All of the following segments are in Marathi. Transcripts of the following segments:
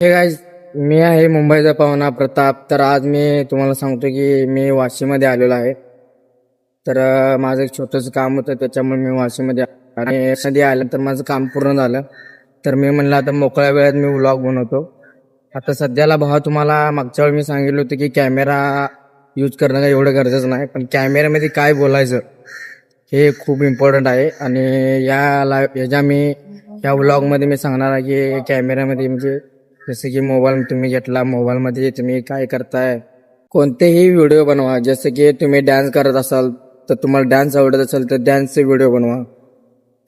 हे गाईज मी आहे मुंबईचा पाहुणा प्रताप. तर आज मी तुम्हाला सांगतो की मी वाशीमध्ये आलेलो आहे. तर माझं एक छोटंसं काम होतं त्याच्यामुळे मी वाशीमध्ये आणि सधी आलं तर माझं काम पूर्ण झालं. तर मी म्हणलं आता मोकळ्या वेळात मी व्लॉग बनवतो. आता सध्याला भावा तुम्हाला मागच्या वेळी मी सांगितलं होतं की कॅमेरा यूज करणं काही एवढं गरजेचं नाही. पण कॅमेऱ्यामध्ये काय बोलायचं हे खूप इम्पॉर्टंट आहे. आणि या लाईव्ह याच्या मी या व्लॉगमध्ये मी सांगणार आहे की कॅमेऱ्यामध्ये म्हणजे जसं की मोबाईल तुम्ही घेतला मोबाईलमध्ये तुम्ही काय करताय? कोणतेही व्हिडिओ बनवा. जसं की तुम्ही डॅन्स करत असाल तर तुम्हाला डान्स आवडत असेल तर डान्सचे व्हिडिओ बनवा.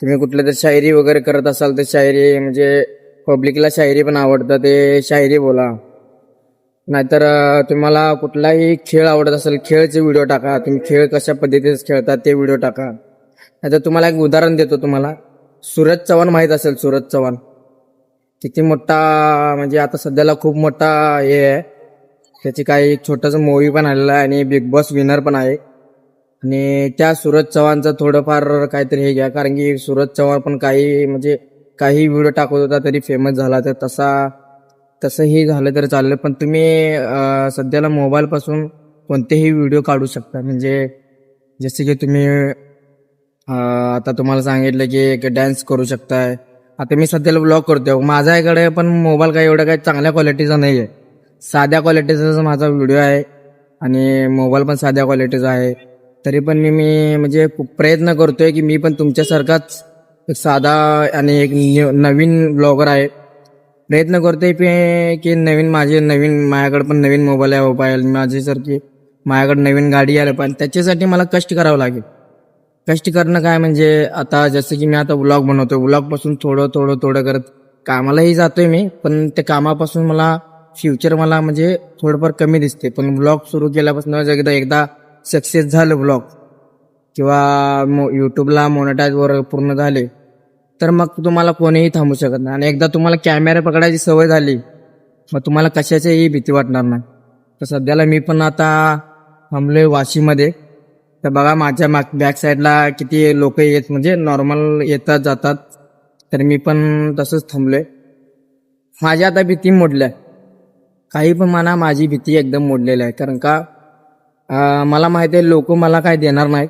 तुम्ही कुठलं तर शायरी वगैरे करत असाल तर शायरी म्हणजे पब्लिकला शायरी पण आवडतं ते शायरी बोला. नाहीतर तुम्हाला कुठलाही खेळ आवडत असेल खेळचे व्हिडिओ टाका. तुम्ही खेळ कशा पद्धतीने खेळतात ते व्हिडिओ टाका. नाहीतर तुम्हाला एक उदाहरण देतो तुम्हाला. सूरज चव्हाण माहीत असेल सूरज चव्हाण. किती मोठा म्हणजे आता सध्याला खूप मोठा हे आहे. त्याची काही एक छोटंसं मूवी पण आलेला आहे आणि बिग बॉस विनर पण आहे. आणि त्या सूरज चव्हाणचं थोडंफार काहीतरी हे घ्या कारण की सूरज चव्हाण पण काही म्हणजे काही व्हिडिओ टाकत होता तरी फेमस झाला. तर तसा तसंही झालं तर चाललं. पण तुम्ही सध्याला मोबाईलपासून कोणतेही व्हिडिओ काढू शकता. म्हणजे जसे की तुम्ही आता तुम्हाला सांगितलं की एक डान्स करू शकताय. आता मी सध्याला ब्लॉग करतो माझ्याकडे पण मोबाईल काही एवढा काही चांगल्या क्वालिटीचा नाही आहे साध्या क्वालिटीचा माझा व्हिडिओ आहे आणि मोबाईल पण साध्या क्वालिटीचा आहे. तरी पण मी मी म्हणजे प्रयत्न करतोय की मी पण तुमच्यासारखाच एक साधा आणि एक न्यू- नवीन ब्लॉगर आहे. प्रयत्न करतोय की की नवीन माझे नवीन माझ्याकडे पण नवीन मोबाईल आहे पाहिजे माझ्यासारखी माझ्याकडे नवीन गाडी आलं पाहिजे. त्याच्यासाठी मला कष्ट करावं लागेल. कष्ट करणं काय म्हणजे आता जसं की मी आता व्लॉग बनवतोय. व्लॉगपासून थोडं थोडं थोडं करत कामालाही जातोय मी पण त्या कामापासून मला फ्युचर मला म्हणजे थोडंफार कमी दिसते. पण ब्लॉग सुरू केल्यापासून एकदा एकदा सक्सेस झालं ब्लॉग किंवा मो यूट्यूबला मोनटाईज वर पूर्ण झाले तर मग तुम्हाला कोणीही थांबू शकत नाही. आणि एकदा तुम्हाला कॅमेरा पकडायची सवय झाली मग तुम्हाला कशाचीही भीती वाटणार नाही. तर सध्याला मी पण आता थांबलोय वाशीमध्ये. तर बघा माझ्या माग बॅक साईडला किती लोक येत म्हणजे नॉर्मल येतात जातात. तर मी पण तसंच थांबलोय. माझी आता भीती मोडल्या. काही पण म्हणा माझी भीती एकदम मोडलेली आहे. कारण का मला माहिती आहे लोक मला काय देणार नाहीत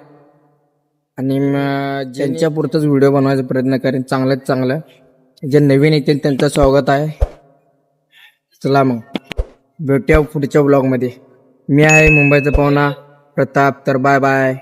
आणि ज्यांच्या पुरतच व्हिडिओ बनवायचा प्रयत्न करेन चांगल्यात चांगलं. जे नवीन येतील त्यांचं स्वागत आहे. चला मग भेटूया पुढच्या ब्लॉगमध्ये मी आहे मुंबईचा पाहुणा. प्रताप तर बाय बाय